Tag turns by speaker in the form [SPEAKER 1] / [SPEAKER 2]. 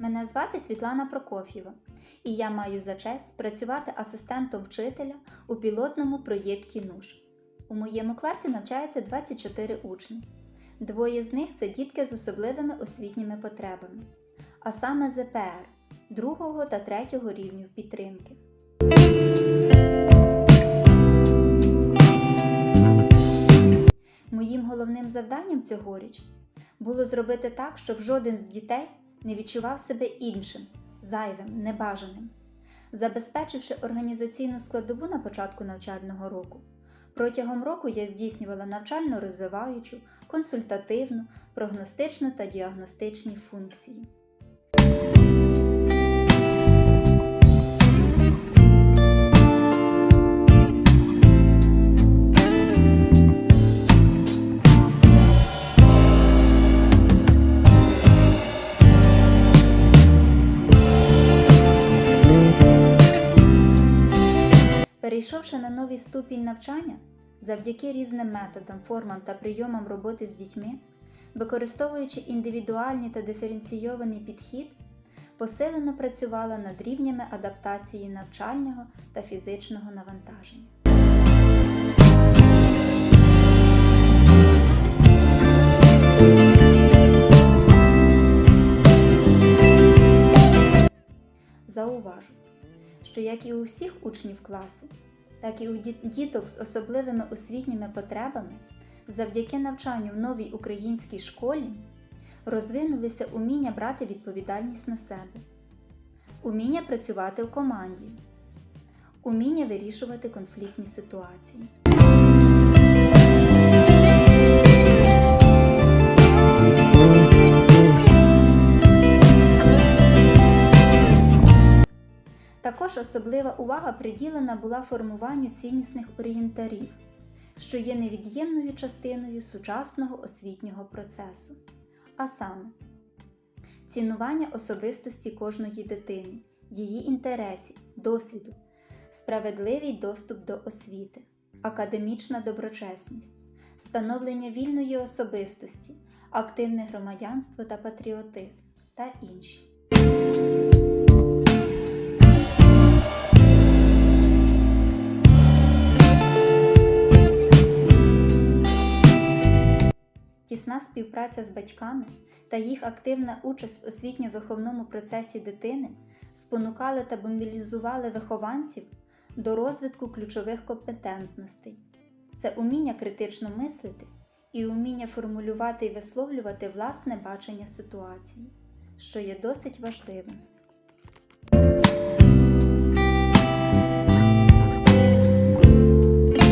[SPEAKER 1] звати Світлана Прокоф'єва, і я маю за честь працювати асистентом вчителя у пілотному проєкті НУШ. У моєму класі навчається 24 учні. Двоє з них це дітки з особливими освітніми потребами, а саме ЗПР другого та третього рівнів підтримки. Моїм головним завданням цьогоріч було зробити так, щоб жоден з дітей не відчував себе іншим, зайвим, небажаним. Забезпечивши організаційну складову на початку навчального року, протягом року я здійснювала навчально розвиваючу, консультативну, прогностичну та діагностичні функції. Перейшовши на новий ступінь навчання, завдяки різним методам, формам та прийомам роботи з дітьми, використовуючи індивідуальний та диференційований підхід, посилено працювала над рівнями адаптації навчального та фізичного навантаження. Що як і у всіх учнів класу, так і у діток з особливими освітніми потребами, завдяки навчанню в новій українській школі розвинулися уміння брати відповідальність на себе, уміння працювати в команді, уміння вирішувати конфліктні ситуації. Також особлива увага приділена була формуванню ціннісних орієнтарів, що є невід'ємною частиною сучасного освітнього процесу, а саме цінування особистості кожної дитини, її інтересів, досвіду, справедливий доступ до освіти, академічна доброчесність, становлення вільної особистості, активне громадянство та патріотизм та інші. Тісна співпраця з батьками та їх активна участь в освітньо-виховному процесі дитини спонукали та мобілізували вихованців до розвитку ключових компетентностей. Це уміння критично мислити і уміння формулювати і висловлювати власне бачення ситуації, що є досить важливим.